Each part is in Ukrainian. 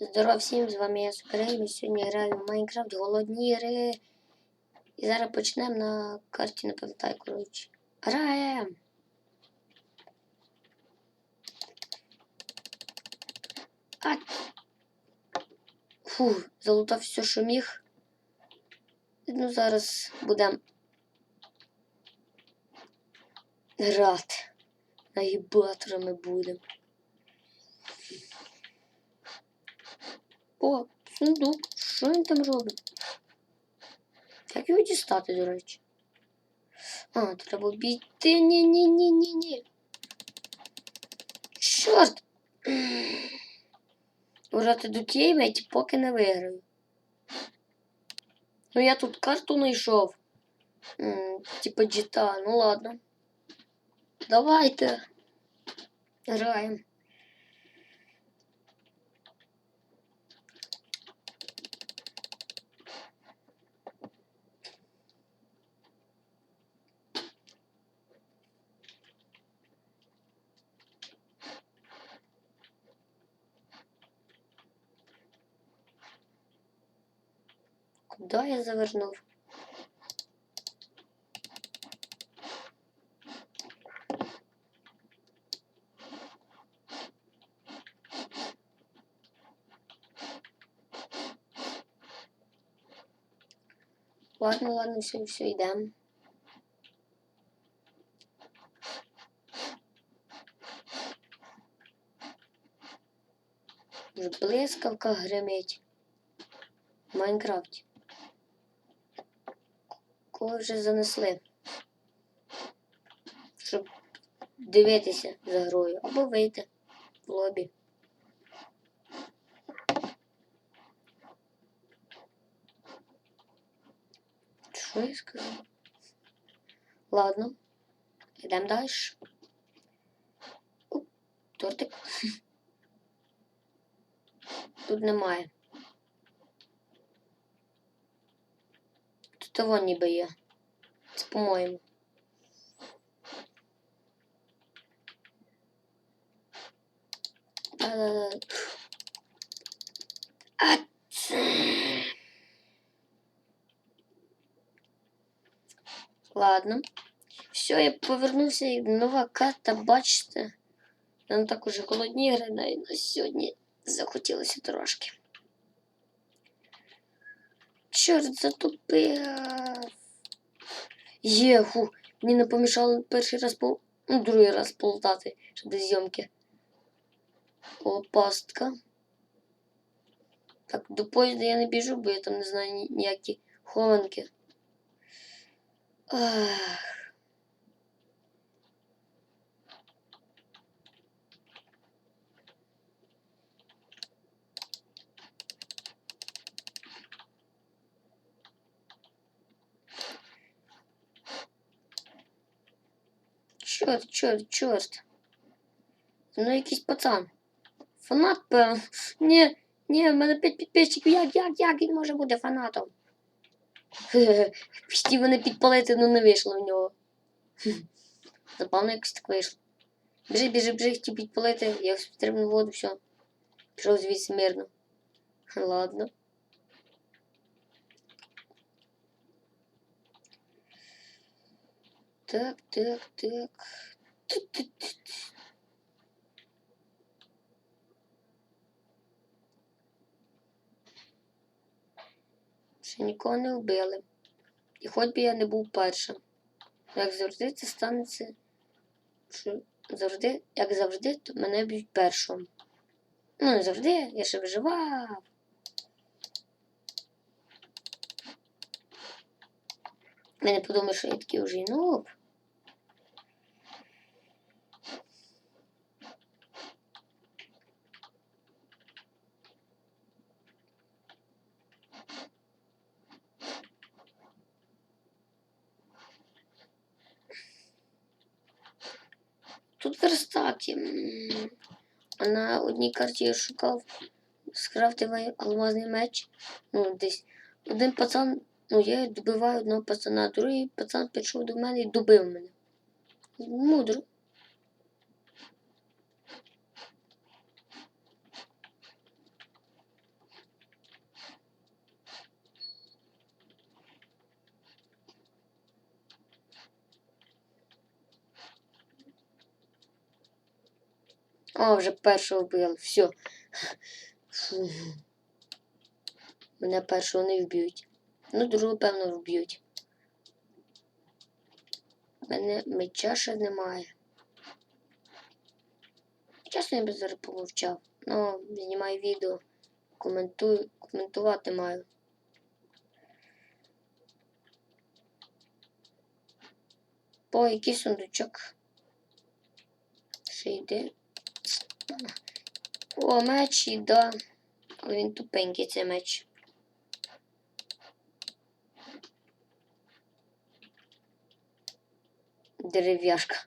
Здоров всім, з вами я Сукарей, ми сьогодні граємо в Майнкрафт Голодні ігри. І зараз почнемо на карті, не пам'ятаю, коротше. Граємо! А! Фу, залутав все, що міг. Ну, зараз будемо грати. Нагібаторами будемо. О, сундук. Що він там робить? Як його дістати, до речі? А, треба обійти. Ні-ні-ні-ні-ні. Чорт! Грати до тімейті, поки не виграю. Ну я тут карту знайшов. Типа джита, ну ладно. Давайте. Граємо. Куда я завернув? Ладно, ладно, все, все, йдемо. Блискавка гримить. В Майнкрафті. Кого вже занесли? Щоб дивитися за грою. Або вийти в лобі. Що я сказав? Ладно. Йдемо далі. Тортик. Тут немає. Тут того ніби є. Це по-моєму. Да-да-да. А це... Ладно. Все, я повернувся і нова карта, бачите. Нам так уже холодні ігри навіть на сьогодні захотілося трошки. Чорт затупив. Єху, мені не помішало перший раз по. Ну, другий раз полтати ще до зйомки. О, пастка. Так, до поїзда я не біжу, бо я там не знаю ні- ніякі хованки. Ах. Чорт, чорт, чорт. Ну якийсь пацан. Фанат, певно. Ні, ні, в мене п'ять підписчиків. Як, як, як він може бути фанатом? Хотів мене підпалити, але не вийшло в нього. Забавно якось так вийшло. Біжи, біжи, біжи, хотів підпалити, я стрибнув воду, все. Пішов звідси мирно. Ладно. Так, так, так. Ще нікого не вбили. І хоч би я не був першим. Як завжди, це станеться. Що завжди, як завжди, то мене б'ють першим. Ну, не завжди, я ще виживав. Мене подумають, що я такий вже і нуб. Тут верстак. є. А на одній карті я шукав скрафтивий алмазний меч. Ну, десь один пацан, ну я добиваю одного пацана, другий пацан пішов до мене і добив мене. Мудро. О, вже першого вбили. Все. Фу. Мене першого не вб'ють. Ну, другого, певно, вб'ють. Мене меча ще немає. Чесно, я би зараз помовчав. Ну, знімаю відео. Коментую, коментувати маю. О, який сундучок. Ще йде. О, меч і да. Але він тупенький цей меч. Дерев'яшка.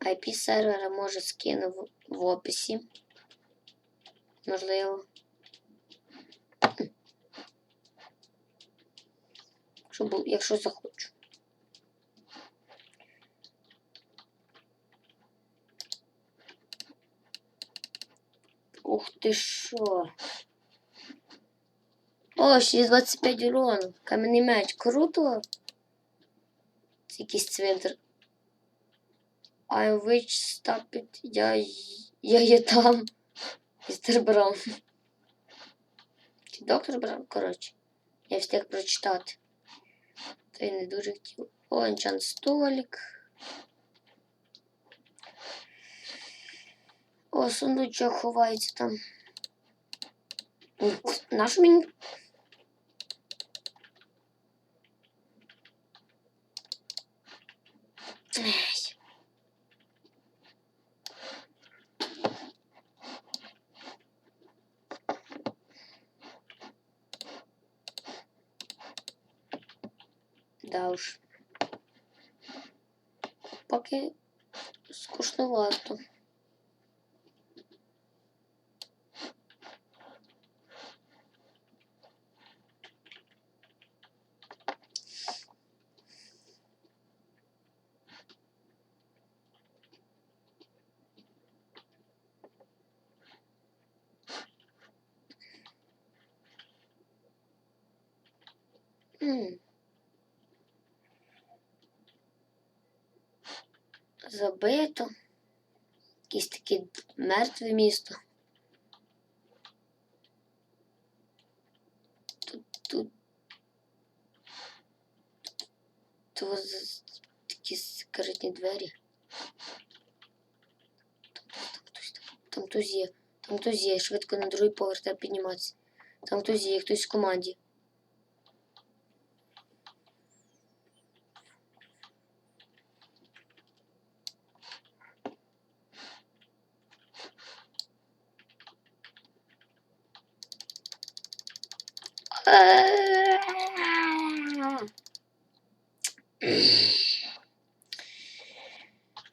IP сервера може скину в, в описі. Можливо. Якщо, якщо захочу. Ух ти що. О, ще 25 урону. Кам'яний меч. Круто. Це якийсь цвинтар. I'm witch, stop it. Я, я є там. Містер Браун. Чи доктор Браун? Коротше. Я встиг прочитати. Та й не дуже хотів. О, столик. О, сундучок ховається там. Наш мені. Да уж. Поки скучновато. Забито. Якесь таке мертве місто. Тут, тут. Тут такі секретні двері. Там хтось є. Там хтось є. Швидко на другий поверх треба підніматися. Там хтось є, хтось в команді.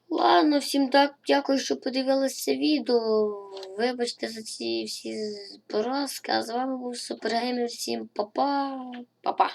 Ладно, всім так, дякую, що подивилися відео. Вибачте за ці всі поразки. А з вами був Супергеймер. Всім па-па. Па-па.